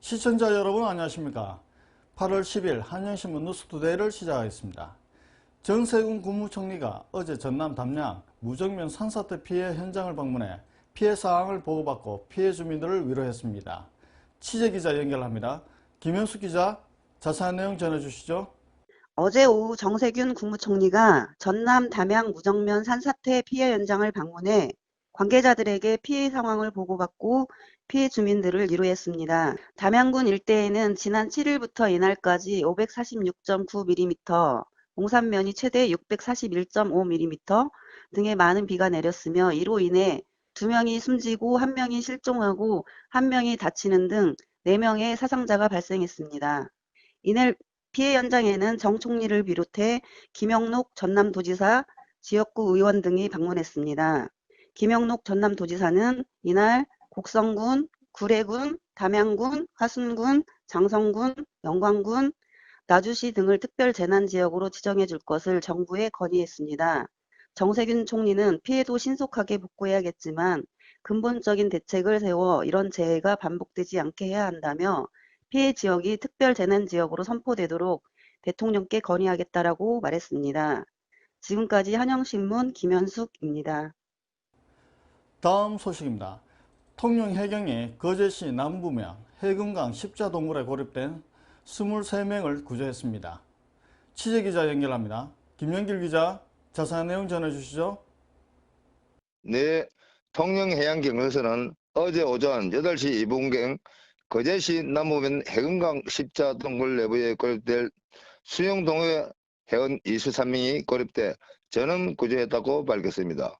시청자 여러분 안녕하십니까? 8월 10일 한영신문 뉴스투데이를 시작하겠습니다. 정세균 국무총리가 어제 전남 담양 무정면 산사태 피해 현장을 방문해 피해 상황을 보고받고 피해 주민들을 위로했습니다. 취재기자 연결합니다. 김현수 기자 자세한 내용 전해주시죠. 어제 오후 정세균 국무총리가 전남 담양 무정면 산사태 피해 현장을 방문해 관계자들에게 피해 상황을 보고받고 피해 주민들을 위로했습니다. 담양군 일대에는 지난 7일부터 이날까지 546.9mm, 공산면이 최대 641.5mm 등의 많은 비가 내렸으며 이로 인해 2명이 숨지고 1명이 실종하고 1명이 다치는 등 4명의 사상자가 발생했습니다. 이날 피해 현장에는 정 총리를 비롯해 김영록 전남도지사, 지역구 의원 등이 방문했습니다. 김영록 전남도지사는 이날 곡성군, 구례군, 담양군, 화순군, 장성군, 영광군, 나주시 등을 특별 재난 지역으로 지정해 줄 것을 정부에 건의했습니다. 정세균 총리는 피해도 신속하게 복구해야겠지만 근본적인 대책을 세워 이런 재해가 반복되지 않게 해야 한다며 피해 지역이 특별 재난 지역으로 선포되도록 대통령께 건의하겠다라고 말했습니다. 지금까지 한영신문 김현숙입니다. 다음 소식입니다 통영 해경이 거제시 남부면 해금강 십자동굴에 고립된 23명을 구조했습니다. 취재기자 연결합니다. 김영길 기자 자세한 내용 전해주시죠. 네, 통영해양경에서는 어제 오전 8시 2분경 거제시 남부면 해금강 십자동굴 내부에 고립될 수영동해 회원 23명이 고립돼 전원 구조했다고 밝혔습니다.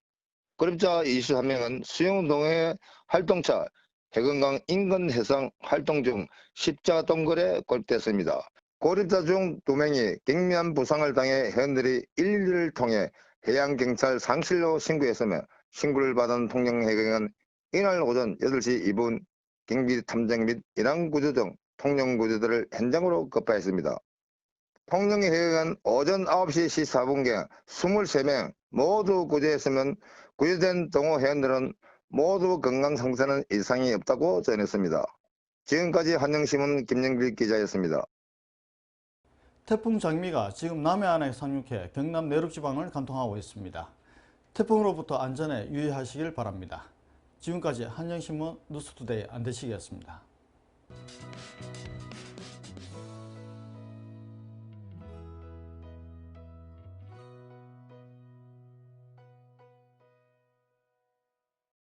고립자 23명은 수영동해 활동차 해금강 인근 해상 활동 중 십자 동굴에 고립됐습니다. 고립자 중 2명이 경미한 부상을 당해 회원들이 112를 통해 해양경찰 상실로 신고했으며 신고를 받은 통영해경은 이날 오전 8시 2분 경비 탐정 및 인항 구조 등 통영 구조들을 현장으로 급파했습니다. 통영해경은 오전 9시 14분경 23명 모두 구조했으면 구조된 동호 회원들은 모두 건강 상태는 이상이 없다고 전했습니다. 지금까지 한영신문 김영길 기자였습니다. 태풍 장미가 지금 남해안에 상륙해 경남 내륙지방을 관통하고 있습니다. 태풍으로부터 안전에 유의하시길 바랍니다. 지금까지 한영신문 뉴스투데이 안대식이었습니다.